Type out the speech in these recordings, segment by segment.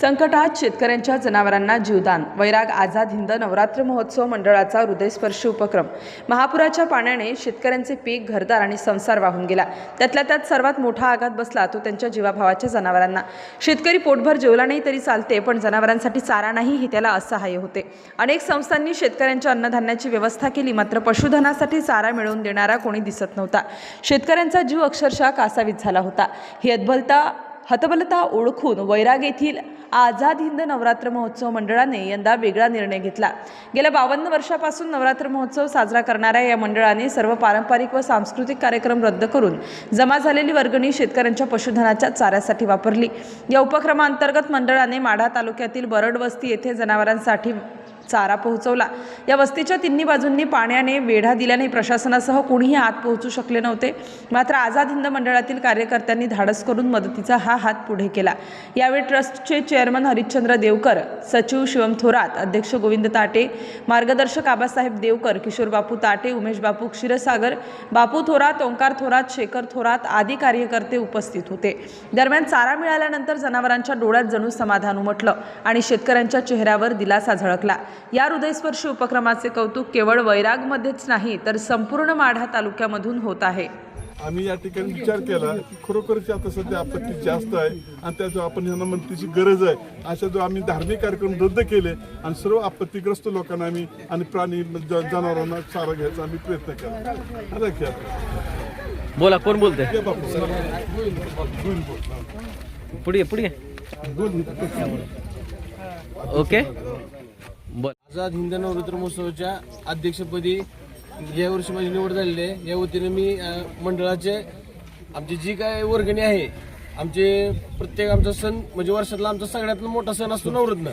संकटात शेतकऱ्यांच्या जनावरांना जीवदान. वैराग आझाद हिंद नवरात्र महोत्सव मंडळाचा हृदयस्पर्शी उपक्रम. महापुराच्या पाण्याने शेतकऱ्यांचे पीक घरदार आणि संसार वाहून गेला. त्यातल्या त्यात सर्वात मोठा आघात बसला तो त्यांच्या जीवाभावाच्या जनावरांना. शेतकरी पोटभर जेवला नाही तरी चालते पण जनावरांसाठी चारा नाही हे त्याला असहाय्य होते. अनेक संस्थांनी शेतकऱ्यांच्या अन्नधान्याची व्यवस्था केली मात्र पशुधनासाठी चारा मिळवून देणारा कोणी दिसत नव्हता. शेतकऱ्यांचा जीव अक्षरशः कासावीस झाला होता. ही अद्भलता हतबलता ओळखून वैराग येथील आझाद हिंद नवरात्र महोत्सव मंडळाने यंदा वेगळा निर्णय घेतला. गेल्या बावन्न वर्षापासून नवरात्र महोत्सव साजरा करणाऱ्या या मंडळाने सर्व पारंपरिक व सांस्कृतिक कार्यक्रम रद्द करून जमा झालेली वर्गणी शेतकऱ्यांच्या पशुधनाच्या चाऱ्यासाठी वापरली. या उपक्रमांतर्गत मंडळाने माढा तालुक्यातील बरड वस्ती येथे जनावरांसाठी चारा पोहोचवला. या वस्तीच्या तिन्ही बाजूंनी पाण्याने वेढा दिल्याने प्रशासनासह कोणीही आत पोहोचू शकले नव्हते. मात्र आझाद हिंद मंडळातील कार्यकर्त्यांनी धाडस करून मदतीचा हा हात पुढे केला. यावेळी ट्रस्टचे चेअरमन हरिश्चंद्र देवकर सचिव शिवम थोरात अध्यक्ष गोविंद ताटे मार्गदर्शक आबासाहेब देवकर किशोर बापू ताटे उमेश बापू क्षीरसागर बापू थोरात ओंकार थोरात शेखर थोरात आदी कार्यकर्ते उपस्थित होते. दरम्यान चारा मिळाल्यानंतर जनावरांच्या डोळ्यात जणू समाधान उमटलं आणि शेतकऱ्यांच्या चेहऱ्यावर दिलासा झळकला. या हृदयस्पर्शी उपक्रमाचे कौतुक केवळ वैरागमध्येच नाही तर संपूर्ण माढा तालुक्यामधून होत आहे. आम्ही या ठिकाणी विचार केला की खरोखरच आता सध्या आपत्ती जास्त आहे आणि त्याचं आपण ह्यांना मदतीची गरज आहे अशा जो आम्ही धार्मिक कार्यक्रम रद्द केले आणि सर्व आपत्तीग्रस्त लोकांना आम्ही आणि प्राणी ज- जनावरांना चारा घ्यायचा आम्ही प्रयत्न केला. बोला कोण बोलते. पुढे पुढे. ओके. बोल हिंद नवरात्र महोत्सवाच्या अध्यक्षपदी या वर्षी माझी निवड झालेली आहे. या वतीने मी मंडळाचे आमची जी काय वर्गणी आहे आमचे प्रत्येक आमचा सण म्हणजे वर्षातला आमचा सगळ्यात मोठा सण असतो नवरत्न.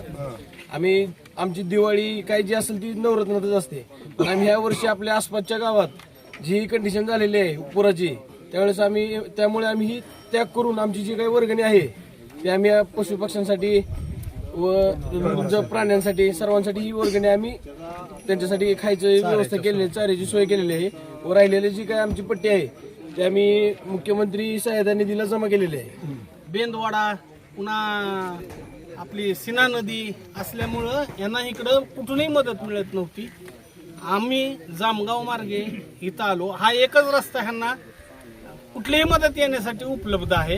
आम्ही आमची दिवाळी काय जी असेल ती नवरत्नातच असते. पण आम्ही ह्या वर्षी आपल्या आसपासच्या गावात जी कंडिशन झालेली आहे पुराची त्यावेळेस आम्ही त्यामुळे आम्ही ही त्याग करून आमची जी काही वर्गणी आहे ती आम्ही या पशुपक्ष्यांसाठी व ज- प्राण्यांसाठी सर्वांसाठी ही वर्गणी आम्ही त्यांच्यासाठी खायची व्यवस्था केलेली आहे चाऱ्याची सोय केलेली आहे. व राहिलेली जी काय आमची पट्टी आहे ती आम्ही मुख्यमंत्री सहायता निधीला जमा केलेली आहे. बेंदवाडा पुन्हा आपली सीना नदी असल्यामुळं यांना इकडं कुठूनही मदत मिळत नव्हती. आम्ही जामगाव मार्गे इथं आलो. हा एकच रस्ता ह्यांना कुठलीही मदत येण्यासाठी उपलब्ध आहे.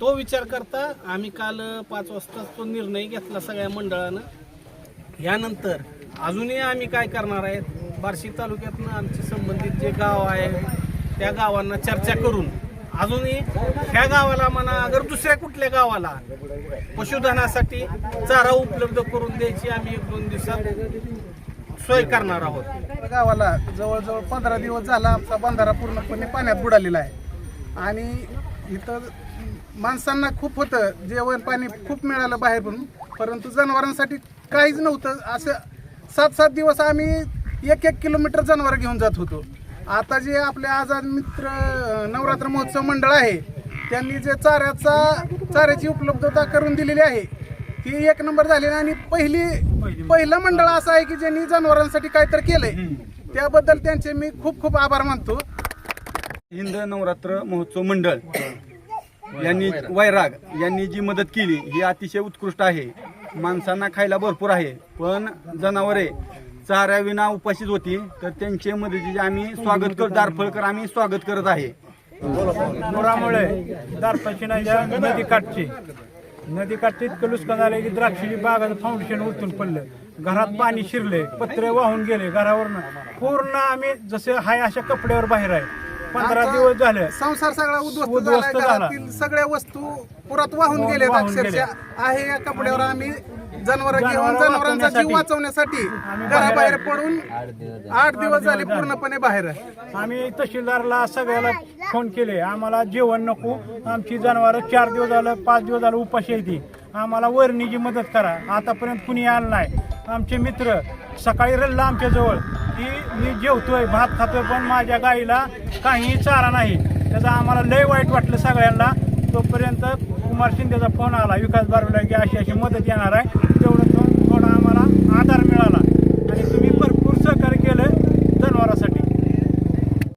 तो विचार करता आम्ही काल पाच वाजता तो निर्णय घेतला सगळ्या मंडळानं. यानंतर अजूनही आम्ही काय करणार आहेत? बार्शी तालुक्यातनं आमचे संबंधित जे गाव आहे त्या गावांना चर्चा करून अजूनही ह्या गावाला म्हणा अगर दुसऱ्या कुठल्या गावाला पशुधनासाठी चारा उपलब्ध करून द्यायची आम्ही एक दोन दिवसात सोय करणार आहोत. गावाला जवळजवळ पंधरा दिवस झाला आमचा बंधारा पूर्णपणे पाण्यात बुडालेला आहे. आणि इथं माणसांना खूप होतं जेवण पाणी खूप मिळालं बाहेरून परंतु जनावरांसाठी काहीच नव्हतं. असं सात सात दिवस आम्ही एक एक किलोमीटर जनावर घेऊन जात होतो. आता जे आपले आझाद मित्र नवरात्र महोत्सव मंडळ आहे त्यांनी जे चाऱ्याचा चाऱ्याची उपलब्धता करून दिलेली आहे ती एक नंबर झालेली आणि पहिली पहिलं मंडळ असं आहे की ज्यांनी जनावरांसाठी काहीतरी केलंय त्याबद्दल त्यांचे मी खूप खूप आभार मानतो. हिंद नवरात्र महोत्सव मंडळ. यांनी वैराग. यांनी जी मदत केली ही अतिशय उत्कृष्ट आहे. माणसांना खायला भरपूर आहे पण जनावरे चाऱ्याविना उपाशीच होती तर त्यांचे मदतीचे आम्ही स्वागत कर दारफळकर आम्ही स्वागत करत आहे. पुरामुळे नद्या नदी काठची. नदी काठची इतकं नुकसान झालं की द्राक्षी बागाचं फाउंडेशन उतरून पडलं. घरात पाणी शिरले पत्रे वाहून गेले घरावरनं. पूर्ण आम्ही जसे हाय अशा कपड्यावर बाहेर आहे. पंधरा आता दिवस झाले. संसार सगळा उद्ध्वस्त झाला. घरातील सगळ्या वस्तू पुरात वाहून अक्षरशः. आहे या कपड्यावर आम्ही जनावर घेऊन जनावरं जनावरांचा जीव वाचवण्यासाठी वाचवण्यासाठी घराबाहेर पडून आठ दिवस झाले. पूर्णपणे बाहेर. आहे आम्ही तहसीलदारला सगळ्याला फोन केले. आम्हाला जेवण नको. आमची जनावरं चार दिवस झालं पाच दिवस झालं उपाशी आहे ती. आम्हाला वरणीची मदत करा. आतापर्यंत कुणी आलं नाही. आमचे मित्र सकाळी रडला आमच्याजवळ की मी जेवतोय भात खातोय पण माझ्या गाईला काहीही चारा नाही. त्याचा आम्हाला लय वाईट वाटलं सगळ्यांना. तोपर्यंत कुमार शिंदेचा फोन आला विकास बारवला की अशी अशी मदत येणार आहे. तेवढं तो थोडा आम्हाला आधार